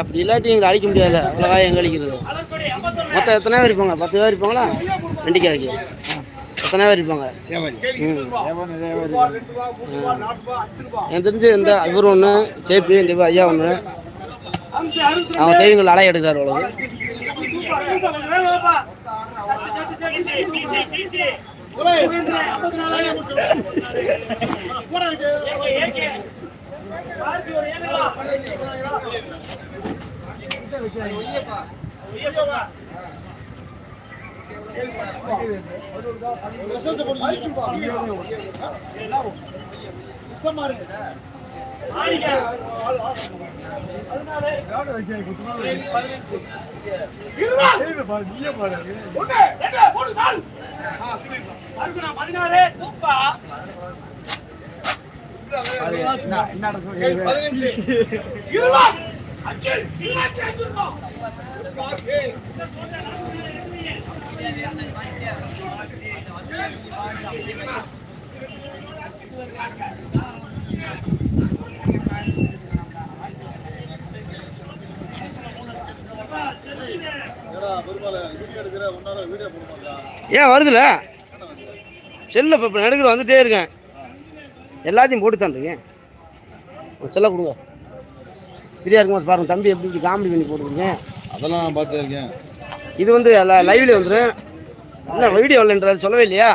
அப்படி இல்லாட்டி எங்களை அழிக்க முடியாதுல்ல? அவ்வளோவா எங்கே அழிக்கிறது? மொத்தம் எத்தனை பேர் இருப்பாங்க? பத்து பேர் இருப்பாங்களா? வெண்டிக்காய்க்கு. எத்தனை பேர் இருப்பாங்க? ம். எனக்கு தெரிஞ்சு இந்த இவர் ஒன்று சேப்பி இந்த ஐயா ஒன்று அவங்க தெய்வங்கள் அலைய எடுக்கிறார் அவ்வளவு. பதினாறு ஏன் வருதுல? செல்ல இப்போ நடுக்கிற வந்துட்டே இருக்கேன். எல்லாத்தையும் போட்டு தான் இருக்கேன். செல்ல கொடுங்க. ஃப்ரீயாக இருக்கும்போது பாருங்க தம்பி எப்படி இப்படி காமெடி பண்ணி போட்டுருக்கீங்க அதெல்லாம் நான் பார்த்து இருக்கேன். இது வந்து லைவ்ல வந்துடும் என்ன வீடியோ இல்லைன்றாரு சொல்லவே இல்லையா?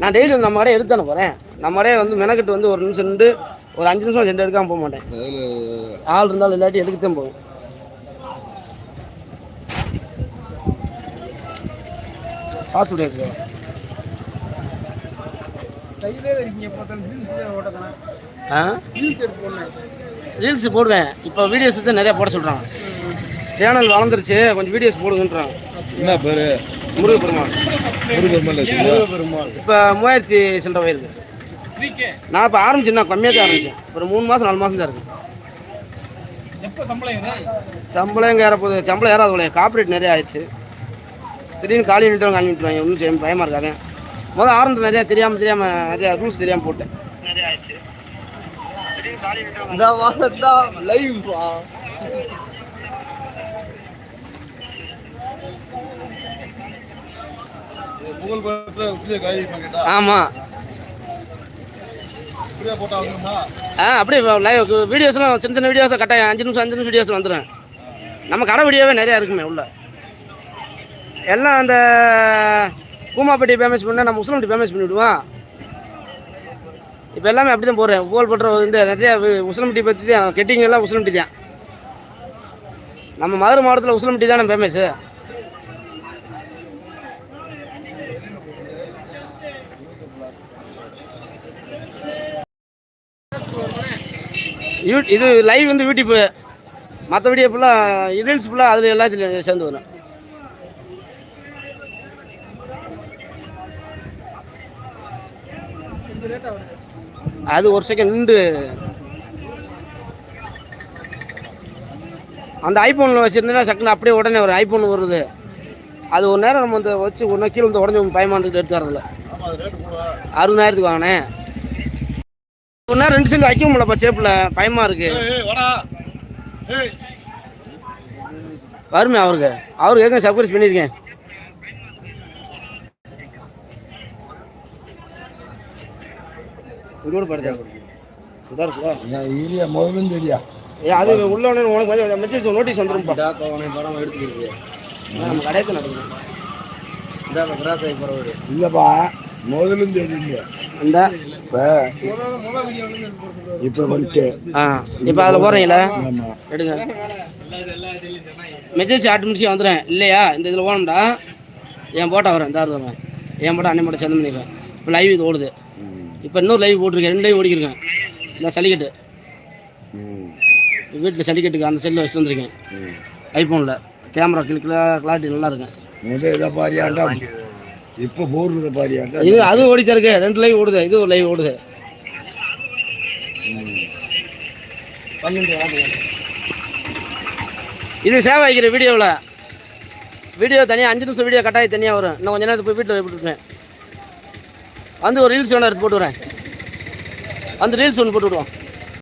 நான் டெய்லி வந்து நம்ம கடையை எடுத்து தானே போகிறேன் நம்ம கடையை வந்து மெனக்கெட்டு வந்து ஒரு நிமிஷம் நின்று ஒரு அஞ்சு நிமிஷம் சென்ட் எடுக்காமல் போக மாட்டேன். ஆள் இருந்தாலும் இல்லாட்டி எதுக்கு தான் போகும் காசு கிடையாது ஆ? ரீல்ஸ் போடுவேன். இப்போ வீடியோஸ் தான் நிறையா போட சொல்கிறாங்க சேனல் வளர்ந்துருச்சு கொஞ்சம் வீடியோஸ் போடுங்கன்றாங்க. என்ன பேர்? முருகப்பெருமாள். முருகப்பெருமாள் இப்போ மூவாயிரத்தி சில்லற வயிருக்கு நான் இப்போ ஆரம்பிச்சேன் நான் கம்மியாக தான் ஆரம்பிச்சேன். ஒரு மூணு மாதம் நாலு மாதம் தான் இருக்கு சம்பளம் எங்கே ஏறப்போகுது? சம்பளம் ஏறாது போல காப்பரேட் நிறைய ஆயிடுச்சு. திடீர்னு காலி நிட்டுவாங்க காலி நிட்டுவாங்க ஒன்றும் பயமாக இருக்காது. முதல் ஆரம்பத்தில் நிறையா தெரியாமல் தெரியாமல் நிறையா ரூல்ஸ் தெரியாமல் போட்டேன். ஃப்ரீயாக போட்டால் வந்துருமா ஆ அப்படியே லைவ் வீடியோஸ்லாம் சின்ன சின்ன வீடியோஸ் கட்டாயம் அஞ்சு நிமிஷம் அஞ்சு நிமிஷம் வீடியோஸ் வந்துடும் நம்ம கடை வீடியோவே நிறையா இருக்குமே உள்ள. எல்லாம் அந்த கூமாப்பட்டி ஃபேமஸ் பண்ணால் நம்ம முஸ்லிம்ட்டி ஃபேமஸ் பண்ணிவிடுவான் இப்போ எல்லாமே அப்படி தான் போடுறேன் புகழ் பெற்ற இந்த நிறைய உசிலம்பட்டி பற்றி தான் கெட்டிங் எல்லாம் உசிலம்பட்டி தான். நம்ம மதுரை மாவட்டத்தில் உசிலம்பட்டி தானே ஃபேமஸு யூ இது லைவ் வந்து யூடியூப்பு மற்ற வீடியோ ஃபுல்லாக ரீல்ஸ் ஃபுல்லாக அதில் எல்லாத்துலேயும் சேர்ந்து வரும். அது ஒரு செகண்ட் நின்று. அந்த ஐஃபோனில் வச்சுருந்தீங்கன்னா சக்குன்னு அப்படியே உடனே வரும் ஐஃபோன் வருது. அது ஒரு நேரம் நம்ம வந்து வச்சு ஒன்று கீழே வந்து உடஞ்சி பயமாண்டுட்டு எடுத்து வரதில்ல அறுபதாயிரத்துக்கு வாங்கினேன். ஒரு நேரம் ரெண்டு செல்லு வைக்க முடியலப்பா சேப்பில். பயமாக இருக்குது ஏய் வருமே அவருக்கு. அவருக்கு ஏற்கனவே சர்ப்ரைஸ் பண்ணியிருக்கேன். இதோட படுத்தா இதா இருக்குதா ஈரியா முதலும் தெரியா ஏ அது உள்ள உடனே உனக்கு கொஞ்சம் மெசேஜ் நோட்டீஸ் வந்துரும்ப்பா அவனை படம் எடுத்துக்கிட்டு நம்ம கடையத்தை நடக்குது இந்த கிராஸ் ஆகி போகிறவர் இல்லைப்பா முதலும் தெரியல இந்த. இப்போ இப்போ வந்துட்டு. ஆ இப்போ அதில் போடுறீங்களா? ஆமாம் எடுங்க. மெசேஜ் ஆட்டோமேட்டிக்காக வந்துடுறேன். இல்லையா? இந்த இதில் ஓடணும்டா என் போட்டா வரேன் வரேன் என் போட்டா அண்ணன் போட்டா சேர்ந்து பண்ணிடுறேன் இப்போ லைவ் இது ஓடுது. இப்போ இன்னொரு லைவ் போட்டிருக்கேன். ரெண்டு லைவ் ஓடிக்கிருக்கேன். இந்த சளிக்கட்டு. ம். வீட்டில் சளிக்கட்டுக்கு அந்த செல்லில் வச்சுட்டு வந்திருக்கேன். ம். ஐஃபோனில் கேமரா கிளிக்கில் கிளாரிட்டி நல்லா இருக்கும் முதல் இதை பாரியாண்டா இப்போ போடுறத பாரியாண்டா? இது அது ஓடித்தான் இருக்கு. ரெண்டு லைவ் ஓடுது. இது ஒரு லைவ் ஓடுது. இது சேவை வைக்கிற வீடியோவில் வீடியோ தனியாக அஞ்சு நிமிஷம் வீடியோ கட்டாயி தனியாக வரும். இன்னும் கொஞ்ச நேரத்துக்கு போய் வீட்டில் போட்டுருக்கேன் வந்து ஒரு ரீல்ஸ் வேணா எடுத்து போட்டு வரேன். அந்த ரீல்ஸ் ஒன்று போட்டு விடுவோம்.